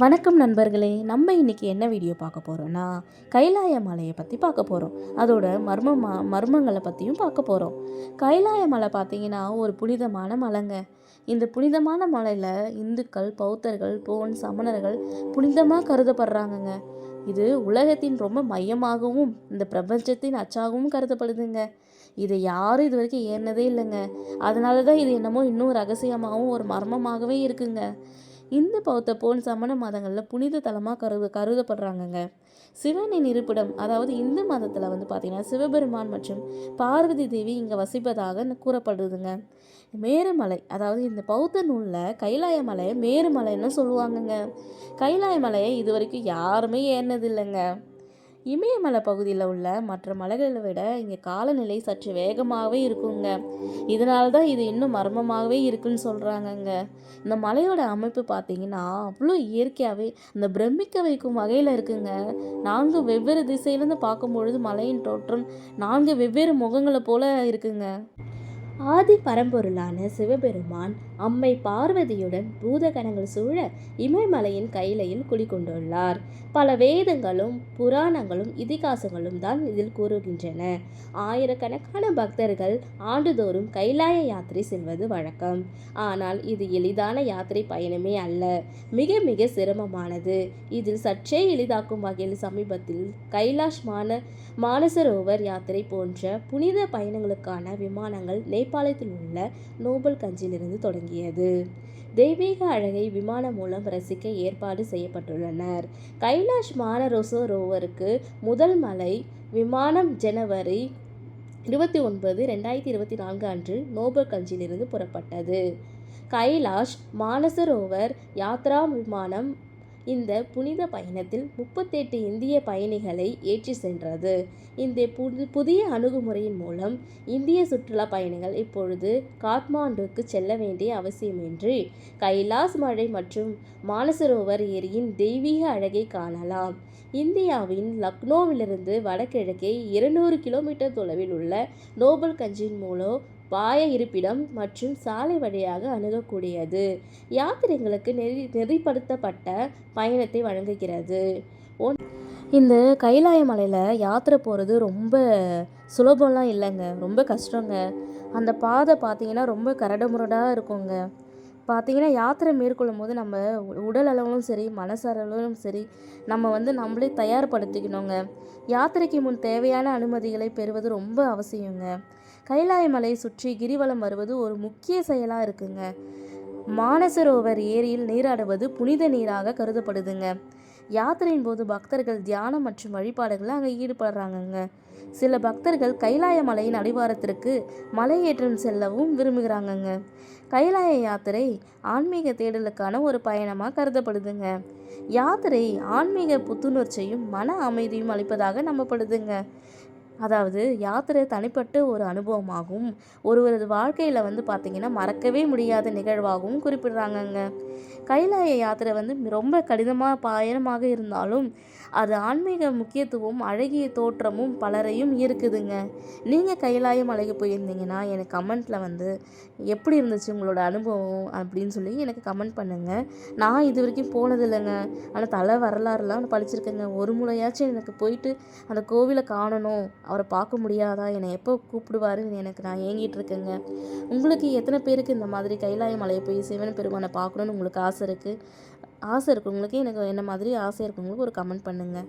வணக்கம் நண்பர்களே நம்ம இன்னைக்கு என்ன வீடியோ பார்க்க போகிறோம்னா கைலாய மலையை பற்றி பார்க்க போகிறோம் அதோட மர்மமா மர்மங்களை பற்றியும் பார்க்க போகிறோம் கைலாய மலை பார்த்தீங்கன்னா ஒரு புனிதமான மலைங்க. இந்த புனிதமான மலையில் இந்துக்கள் பௌத்தர்கள் போன் சமணர்கள் புனிதமாக கருதப்படுறாங்கங்க. இது உலகத்தின் ரொம்ப மையமாகவும் இந்த பிரபஞ்சத்தின் அச்சாகவும் கருதப்படுதுங்க. இதை யாரும் இது வரைக்கும் ஏறினதே இல்லைங்க. அதனால தான் இது என்னமோ இன்னும் ரகசியமாகவும் ஒரு மர்மமாகவே இருக்குங்க. இந்து பௌத்த போன் சமண மதங்களில் புனித தலமாக கருது கருதப்படுறாங்கங்க. சிவனின் இருப்பிடம் அதாவது இந்து மதத்தில் வந்து பார்த்திங்கன்னா சிவபெருமான் மற்றும் பார்வதி தேவி இங்கே வசிப்பதாக கூறப்படுதுங்க. மேருமலை அதாவது இந்த பௌத்த நூலில் கைலாய மலையை மேருமலைன்னு சொல்லுவாங்கங்க. கைலாய மலையை இது வரைக்கும் யாருமே ஏறினதில்லைங்க. இமயமலை பகுதியில் உள்ள மற்ற மலைகளை விட இங்கே காலநிலை சற்று வேகமாகவே இருக்குங்க. இதனால தான் இது இன்னும் மர்மமாகவே இருக்குன்னு சொல்கிறாங்கங்க இந்த மலையோட அமைப்பு பார்த்தீங்கன்னா அவ்வளோ இயற்கையாகவே இந்த பிரமிக்க வைக்கும் வகையில் இருக்குங்க. நான்கு வெவ்வேறு திசையிலேருந்து பார்க்கும்பொழுது மலையின் தோற்றம் நான்கு வெவ்வேறு முகங்களை போல இருக்குங்க. ஆதி பரம்பொருளான சிவபெருமான் அம்மை பார்வதியுடன் பூதகணங்கள் சூழ இமயமலையின் கைலையில் குடிகொண்டுள்ளார். பல வேதங்களும் புராணங்களும் இதிகாசங்களும் தான் இதில் கூறுகின்றன. ஆயிரக்கணக்கான பக்தர்கள் ஆண்டுதோறும் கைலாய யாத்திரை செல்வது வழக்கம். ஆனால் இது எளிதான யாத்திரை பயணமே அல்ல. மிக மிக சிரமமானது. இதில் சற்றே எளிதாக்கும் வகையில் சமீபத்தில் கைலாஷ் மான மானசரோவர் யாத்திரை போன்ற புனித பயணங்களுக்கான விமானங்கள் நேபாளத்தில் உள்ள நோபல் கஞ்சிலிருந்து தொடங்கியது. தெய்வீக அழகை விமானம் மூலம் ரசிக்க ஏற்பாடு செய்யப்பட்டுள்ளனர். கைலாஷ் மானரோசோ ரோவருக்கு முதல் மலை விமானம் ஜனவரி இருபத்தி ஒன்பது ரெண்டாயிரத்தி இருபத்தி நான்கு அன்று நோபல் கஞ்சிலிருந்து புறப்பட்டது. கைலாஷ் மானசரோவர் யாத்ரா விமானம் இந்த புனித பயணத்தில் முப்பத்தெட்டு இந்திய பயணிகளை ஏற்றி சென்றது. இந்த புது புதிய அணுகுமுறையின் மூலம் இந்திய சுற்றுலா பயணிகள் இப்பொழுது காத்மாண்டுக்கு செல்ல வேண்டிய அவசியமின்றி கைலாஸ் மழை மற்றும் மானசரோவர் ஏரியின் தெய்வீக அழகை காணலாம். இந்தியாவின் லக்னோவிலிருந்து வடகிழக்கே இருநூறு கிலோமீட்டர் தொலைவில் உள்ள நோபல் கஞ்சின் மூலம் பாய இருப்பிடம் மற்றும் சாலை வழியாக அணுகக்கூடியது. யாத்திரைகளுக்கு நெறி நெறிப்படுத்தப்பட்ட பயணத்தை வழங்குகிறது. ஒன் இந்த கைலாய மலையில் யாத்திரை போகிறது ரொம்ப சுலபம்லாம் இல்லைங்க. ரொம்ப கஷ்டங்க. அந்த பாதை பார்த்தீங்கன்னா ரொம்ப கரடுமுரடாக இருக்குங்க. பார்த்தீங்கன்னா யாத்திரை மேற்கொள்ளும் போது நம்ம உடல் அளவிலும் சரி மனசளவிலும் சரி நம்ம வந்து நம்மளே தயார்படுத்திக்கணுங்க. யாத்திரைக்கு முன் தேவையான அனுமதிகளை பெறுவது ரொம்ப அவசியங்க. கைலாய மலையை சுற்றி கிரிவலம் வருவது ஒரு முக்கிய செயலாக இருக்குங்க. மானசரோவர் ஏரியில் நீராடுவது புனித நீராக கருதப்படுதுங்க. யாத்திரையின் போது பக்தர்கள் தியானம் மற்றும் வழிபாடுகளில் அங்கே ஈடுபடுறாங்கங்க. சில பக்தர்கள் கைலாய மலையின் அடிவாரத்திற்கு மலையேற்றம் செல்லவும் விரும்புகிறாங்கங்க. கைலாய யாத்திரை ஆன்மீக தேடலுக்கான ஒரு பயணமாக கருதப்படுதுங்க. யாத்திரை ஆன்மீக புத்துணர்ச்சியும் மன அமைதியும் அளிப்பதாக நம்பப்படுதுங்க. அதாவது யாத்திரை தனிப்பட்ட ஒரு அனுபவமாகவும் ஒருவரது வாழ்க்கையில் வந்து பார்த்திங்கன்னா மறக்கவே முடியாத நிகழ்வாகவும் குறிப்பிடுறாங்கங்க. கைலாய யாத்திரை வந்து ரொம்ப கடினமாக பயணமாக இருந்தாலும் அது ஆன்மீக முக்கியத்துவம் அழகிய தோற்றமும் பலரையும் ஈர்க்குதுங்க. நீங்கள் கைலாய மலைக்கு போயிருந்தீங்கன்னா எனக்கு கமெண்ட்டில் வந்து எப்படி இருந்துச்சு உங்களோட அனுபவம் அப்படின்னு சொல்லி எனக்கு கமெண்ட் பண்ணுங்கள் நான் இது வரைக்கும் போனது இல்லைங்க ஆனால் தலை வரலாறுலாம் படிச்சிருக்கேங்க. ஒரு முறையாச்சும் எனக்கு போயிட்டு அந்த கோவிலை காணணும் அவரை பார்க்க முடியாதா? என்னை எப்போ கூப்பிடுவாருன்னு எனக்கு நான் ஏங்கிட்டு இருக்கேங்க உங்களுக்கு எத்தனை பேருக்கு இந்த மாதிரி கைலாய மலையை போய் சிவன் பெருமானை பார்க்கணுன்னு உங்களுக்கு ஆசை இருக்குது ஆசை இருக்கவங்களுக்கு எனக்கு என்ன மாதிரி ஆசை இருக்கவங்களுக்கு ஒரு கமெண்ட் பண்ணுங்கள்